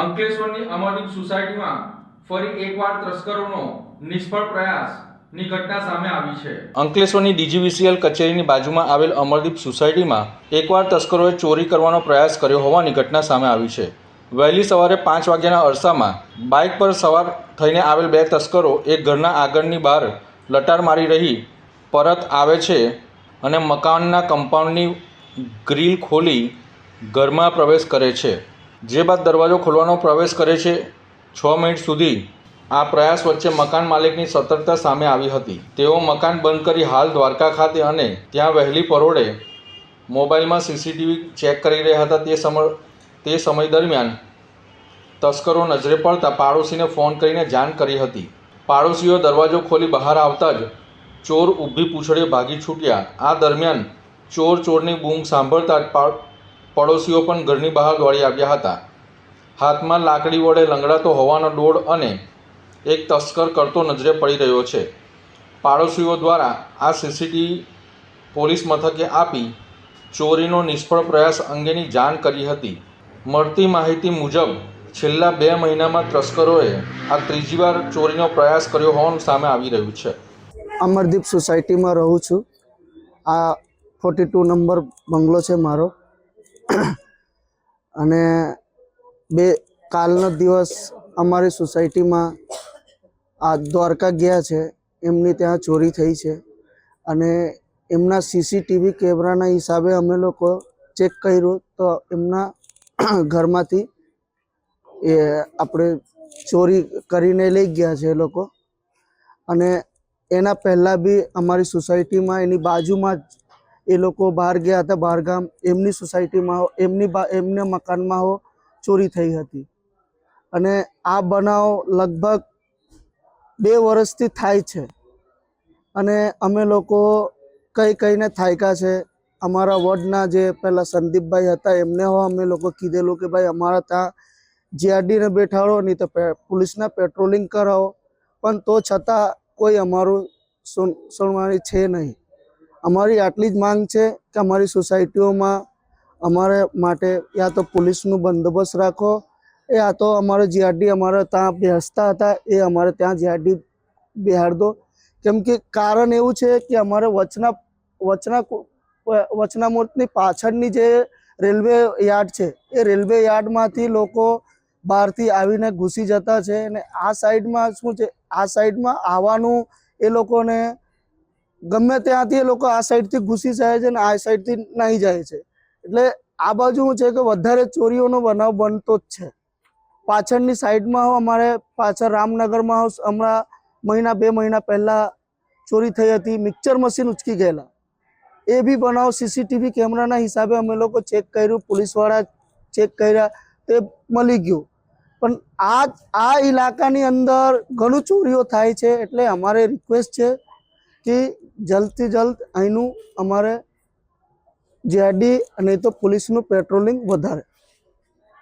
અંકલેશ્વરની અમરદીપ સોસાયટીમાં ફરી એકવાર તસ્કરોનો નિષ્ફળ છે. અંકલેશ્વરની ડીજીવીસીએલ કચેરીની બાજુમાં આવેલ અમરદીપ સોસાયટીમાં એકવાર તસ્કરોએ ચોરી કરવાનો પ્રયાસ કર્યો હોવાની ઘટના સામે આવી છે. વહેલી સવારે પાંચ વાગ્યાના અરસામાં બાઇક પર સવાર થઈને આવેલ બે તસ્કરો એક ઘરના આગળની બહાર લટાર મારી રહી પરત આવે છે અને મકાનના કમ્પાઉન્ડની ગ્રીલ ખોલી ઘરમાં પ્રવેશ કરે છે. જે બાદ દરવાજો ખોલવાનો પ્રવેશ કરે છે, છ મિનિટ સુધી આ પ્રયાસ વચ્ચે મકાન માલિકની સતર્કતા સામે આવી હતી. તેઓ મકાન બંધ કરી હાલ દ્વારકા ખાતે અને ત્યાં વહેલી પરોડે મોબાઈલમાં સીસીટીવી ચેક કરી રહ્યા હતા. તે સમય તે સમય દરમિયાન તસ્કરો નજરે પડતા પાડોશીને ફોન કરીને જાણ કરી હતી. પાડોશીઓ દરવાજો ખોલી બહાર આવતા જ ચોર ઊભી પૂછડે ભાગી છૂટ્યા. આ દરમિયાન ચોર ચોરની બૂમ સાંભળતા જ પડોશીઓ પણ ઘરની બહાર દોડી આવ્યા હતા. હાથમાં લાકડી વડે લંગડાતો હોવાનો ડોળ અને એક તસ્કર કરતો નજરે પડી રહ્યો છે. પાડોશીઓ દ્વારા આ સીસીટીવી પોલીસ મથકે આપી ચોરીનો નિષ્ફળ પ્રયાસ અંગેની જાણ કરી હતી. મળતી માહિતી મુજબ, છેલ્લા બે મહિનામાં તસ્કરોએ આ ત્રીજી વાર ચોરીનો પ્રયાસ કર્યો હોવાનું સામે આવી રહ્યું છે. અમરદીપ સોસાયટીમાં રહું છું. આ ફોર્ટી ટુ નંબર બંગલો છે મારો. અને બે કાલનો દિવસ અમારી સોસાયટીમાં આ દ્વારકા ગયા છે, એમની ત્યાં ચોરી થઈ છે. અને એમના સીસીટીવી કેમેરાના હિસાબે અમે લોકો ચેક કર્યું તો એમના ઘરમાંથી એ આપણે ચોરી કરીને લઈ ગયા છે એ લોકો. અને એના પહેલાં બી અમારી સોસાયટીમાં એની બાજુમાં જ એ લોકો બહાર ગયા હતા બહારગામ એમની સોસાયટીમાં હો- એમની એમને મકાનમાં હો ચોરી થઈ હતી. અને આ બનાવ લગભગ બે વર્ષથી થાય છે. અને અમે લોકો કઈ કઈને થાયકા છે. અમારા વોર્ડના જે પહેલાં સંદીપભાઈ હતા, એમને હો અમે લોકો કીધેલું કે ભાઈ અમારા ત્યાં જીઆરડીને બેઠાડો નહીં તો પોલીસના પેટ્રોલિંગ કરાવો. પણ તો છતાં કોઈ અમારું સુન, સુનવાણી છે નહીં. અમારી આટલી જ માંગ છે કે અમારી સોસાયટીઓમાં અમારે માટે યા તો પોલીસનું બંદોબસ્ત રાખો, એ આ તો અમારે જીઆરડી અમારે ત્યાં બેસતા હતા, એ અમારે ત્યાં જીઆરડી બિહાર દો કેમ કે કારણ એવું છે કે અમારે વચના વચના વચનામૂર્તની પાછળની જે રેલવે યાર્ડ છે, એ રેલવે યાર્ડમાંથી લોકો બહારથી આવીને ઘૂસી જતા છે અને આ સાઈડમાં શું છે, આ સાઈડમાં આવવાનું એ લોકોને ગમે ત્યાંથી એ લોકો આ સાઈડથી ઘૂસી જાય છે અને આ સાઈડથી નાહી જાય છે. એટલે આ બાજુ છે કે વધારે ચોરીઓનો બનાવ બનતો જ છે. પાછળની સાઈડમાં અમારે પાછળ રામનગરમાં હમણાં મહિના, બે મહિના પહેલાં ચોરી થઈ હતી મિક્સર મશીન ઉચકી ગયેલા. એ બી બનાવ સીસીટીવી કેમેરાના હિસાબે અમે લોકો ચેક કર્યું, પોલીસવાળા ચેક કર્યા, તે મળી ગયું. પણ આ આ ઇલાકાની અંદર ઘણું ચોરીઓ થાય છે એટલે અમારે રિક્વેસ્ટ છે કે જલ્દથી જલ્દ અહીંનું અમારે જીઆરડી અને તો પોલીસનું પેટ્રોલિંગ વધારે.